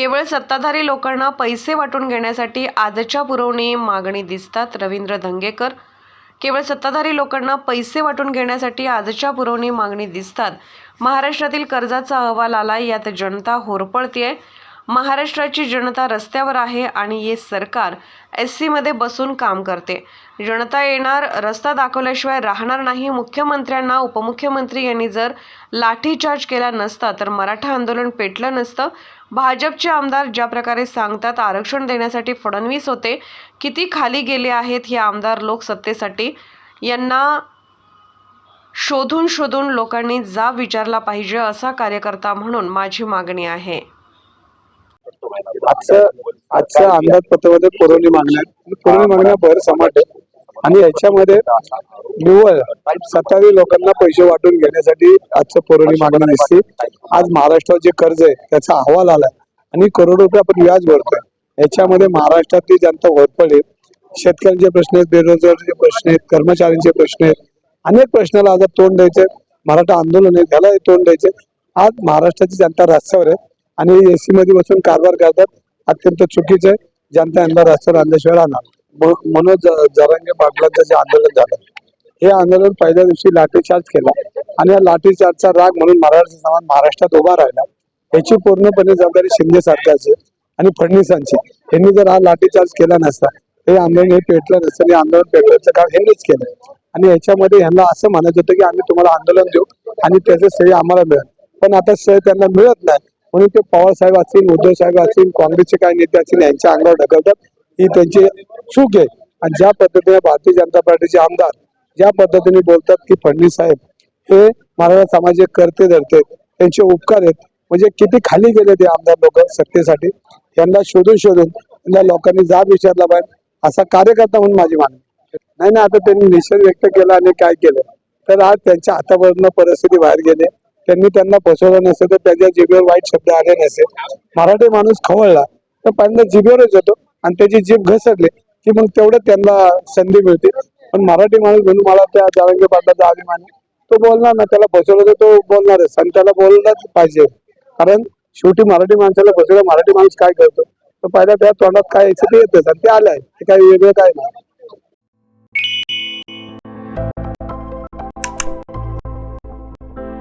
केवळ सत्ताधारी लोकांना पैसे वाटून घेण्यासाठी आजच्या पुरवणी मागणी दिसतात. रवींद्र धंगेकर केवळ सत्ताधारी लोकांना पैसे वाटून घेण्यासाठी आजच्या पुरवणी मागणी दिसतात. महाराष्ट्रातील कर्जाचा अहवाल आला यात जनता होरपळतीये. महाराष्ट्राची जनता रस्त्यावर आहे आणि हे सरकार एस सीमध्ये बसून काम करते. जनता येणार रस्ता दाखवल्याशिवाय राहणार नाही. मुख्यमंत्र्यांना उपमुख्यमंत्री यांनी जर लाठीचार्ज केला नसता तर मराठा आंदोलन पेटलं नसतं. भाजपचे आमदार ज्या प्रकारे सांगतात आरक्षण देण्यासाठी फडणवीस होते किती खाली गेले आहेत हे आमदार लोक सत्तेसाठी? यांना शोधून शोधून लोकांनी जाब विचारला पाहिजे असा कार्यकर्ता म्हणून माझी मागणी आहे. आजचं आजच्या अंदाजपत्रामध्ये पुरवणी मागण्या आहेत. पुरवणी मागण्या भर समाट आहे आणि याच्यामध्ये निव्वळ सत्ताधारी लोकांना पैसे वाटून घेण्यासाठी आजचं पुरवणी मागणं दिसते आज महाराष्ट्रावर जे कर्ज आहे त्याचा अहवाल आलाय. आणि करोडो रुपये आपण व्याज भरतोय. याच्यामध्ये महाराष्ट्रातली जनता होरपळली शेतकऱ्यांचे प्रश्न आहेत बेरोजगारचे प्रश्न आहेत कर्मचाऱ्यांचे प्रश्न आहेत अनेक प्रश्नाला आज तोंड द्यायचे मराठा आंदोलन आहे त्याला तोंड द्यायचे आज महाराष्ट्राची जनता रस्त्यावर आहे. आणि एसी मध्ये बसून कारभार करतात. अत्यंत चुकीचं आहे. जनता यांना रस्त्यावर आणल्याशिवाय राहणार मनोज ज- जरांगे पाटलांचं जे आंदोलन झालं हे आंदोलन पहिल्या दिवशी लाठीचार्ज केला आणि या लाठीचार्जचा राग म्हणून मराठा समाज महाराष्ट्रात उभा राहिला. याची पूर्णपणे जबाबदारी शिंदे सरकारची आणि फडणवीसांची. यांनी जर हा लाठीचार्ज केला नसता हे आंदोलन हे पेटलं नसतं हे आंदोलन पेटवायचं काम ह्यांनीच केलं आणि याच्यामध्ये ह्यांना असं म्हणायचं होतं की आम्ही तुम्हाला आंदोलन देऊ आणि त्याचं श्रेय आम्हाला मिळेल. पण आता श्रेय त्यांना मिळत नाही. म्हणून ते पवारसाहेब असतील उद्धव साहेब असतील काँग्रेसचे काही नेते असतील यांच्या अंगावर ढकलतात. ही त्यांची चूक आहे. आणि ज्या पद्धतीने भारतीय जनता पार्टीचे आमदार ज्या पद्धतीने बोलतात की फडणवीस साहेब हे मराठा समाजाचे करते धरते त्यांचे उपकार आहेत. म्हणजे किती खाली गेले ते आमदार लोक सत्तेसाठी? यांना शोधून शोधून यांना लोकांनी जाब विचारला पाहिजे. असा कार्यकर्ता म्हणून माझी मागणी. नाही ना आता त्यांनी निषेध व्यक्त केला आणि काय केलं? तर आज त्यांच्या हातावरनं परिस्थिती बाहेर गेली. त्यांनी त्यांना फसवलं नसेल तर त्याच्या जिभेवर वाईट शब्द आले नसेल मराठी माणूस खवळला तर पहिल्यांदा जिभेवरच होतो आणि त्याची जीभ घसरली की मग तेवढं त्यांना संधी मिळते. पण मराठी माणूस म्हणून मला त्या जारंगे पाटलाचा अभिमान तो बोलणार ना त्याला फसवलं तर तो बोलणारच आणि त्याला बोललाच पाहिजे. कारण शेवटी मराठी माणसाला फसवलं मराठी माणूस काय करतो? तर पहिला त्या तोंडात काय यायचं ते येतच आणि ते आलंय. ते काही वेगळं काय नाही.